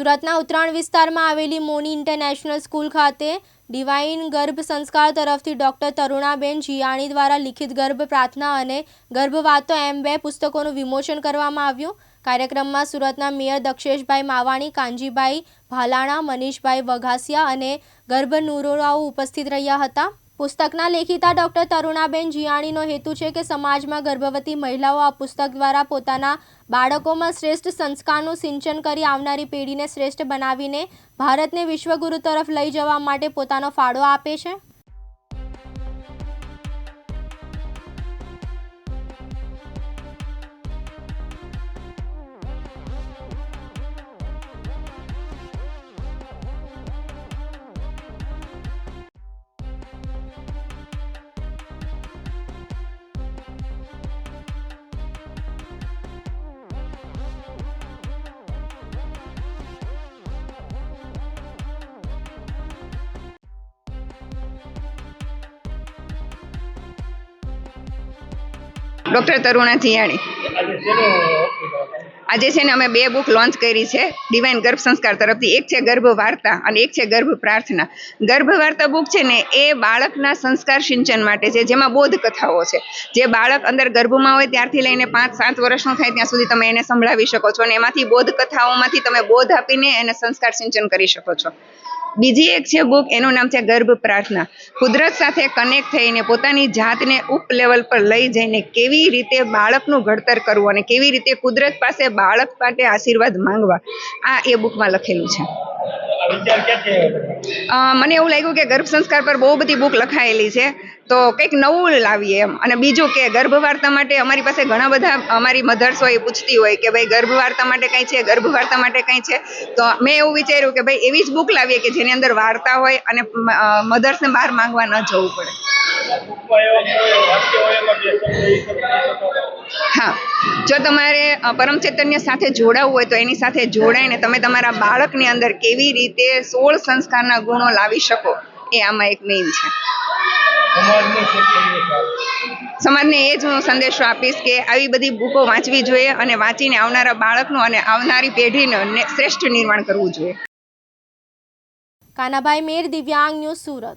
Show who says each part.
Speaker 1: સુરતના ઉત્તરાયણ વિસ્તારમાં આવેલી મોની ઇન્ટરનેશનલ સ્કૂલ ખાતે ડિવાઇન ગર્ભ સંસ્કાર તરફથી ડૉક્ટર તરુણાબેન જીયાણી દ્વારા લિખિત ગર્ભ પ્રાર્થના અને ગર્ભવાતો એમ બે પુસ્તકોનું વિમોચન કરવામાં આવ્યું. કાર્યક્રમમાં સુરતના મેયર દક્ષેશભાઈ માવાણી, કાનજીભાઈ ભાલાણા, મનીષભાઈ વઘાસિયા અને ગર્ભ નુરોરાઓ ઉપસ્થિત રહ્યા હતા. પુસ્તકના લેખિતા ડૉક્ટર તરુણાબેન જીયાણીનો હેતુ છે કે સમાજમાં ગર્ભવતી મહિલાઓ આ પુસ્તક દ્વારા પોતાના બાળકોમાં શ્રેષ્ઠ સંસ્કારનું સિંચન કરી આવનારી પેઢીને શ્રેષ્ઠ બનાવીને ભારતને વિશ્વગુરુ તરફ લઈ જવા માટે પોતાનો ફાળો આપે છે.
Speaker 2: ડૉક્ટર તરુણા થિયાણી આજે છે ને અમે બે બુક લોન્ચ કરી છે ડિવાઇન ગર્ભ સંસ્કાર તરફથી. એક છે ગર્ભ વાર્તા અને એક છે ગર્ભ પ્રાર્થના. ગર્ભ વાર્તા બુક છે ને એ બાળકના સંસ્કાર સિંચન માટે છે, જેમાં બોધ કથાઓ છે. જે બાળક અંદર ગર્ભમાં હોય ત્યારથી લઈને પાંચ, સાત વર્ષનો થાય ત્યાં સુધી તમે એને સંભળાવી શકો છો અને એમાંથી બોધ કથાઓમાંથી તમે બોધ આપીને એને સંસ્કાર સિંચન કરી શકો છો. બીજી એક છે બુક એનું નામ છે ગર્ભ પ્રાર્થના. કુદરત સાથે કનેક્ટ થઈને પોતાની જાતને ઉપ લેવલ પર લઈ જઈને કેવી રીતે બાળકનું ઘડતર કરવું અને કેવી રીતે કુદરત પાસે બાળક માટે આશીર્વાદ માંગવા આ એ બુકમાં લખેલું છે. મને એવું લાગ્યું કે ગર્ભ સંસ્કાર પર બહુ બધી બુક લખાયેલી છે. તો કંઈક નવું લાવીએ એમ. અને બીજું કે ગર્ભ વાર્તા માટે અમારી પાસે ઘણા બધા અમારી મધર્સ હોય એ પૂછતી હોય કે ભાઈ ગર્ભ વાર્તા માટે કંઈ છે ગર્ભ વાર્તા માટે કંઈ છે? તો મેં એવું વિચાર્યું કે ભાઈ એવી જ બુક લાવીએ કે જેની અંદર વાર્તા હોય અને મધર્સને બહાર માંગવા ન જવું પડે? હા. જો તમારે પરમ ચૈતન્ય સાથે જોડાવવું હોય તો એની સાથે જોડાઈને તમે તમારા બાળકની અંદર કેવી રીતે સોળ સંસ્કારના ગુણો લાવી શકો એ આમાં એક મેઇન છે. સમાજને એ જ હું સંદેશો આપીશ કે આવી બધી બુકો વાંચવી જોઈએ અને વાંચીને આવનારા બાળકનું અને આવનારી પેઢીનું ને- શ્રેષ્ઠ નિર્માણ કરવું જોઈએ.
Speaker 1: કાનાભાઈ મેર દિવ્યાંગ ન્યૂઝ સુરત.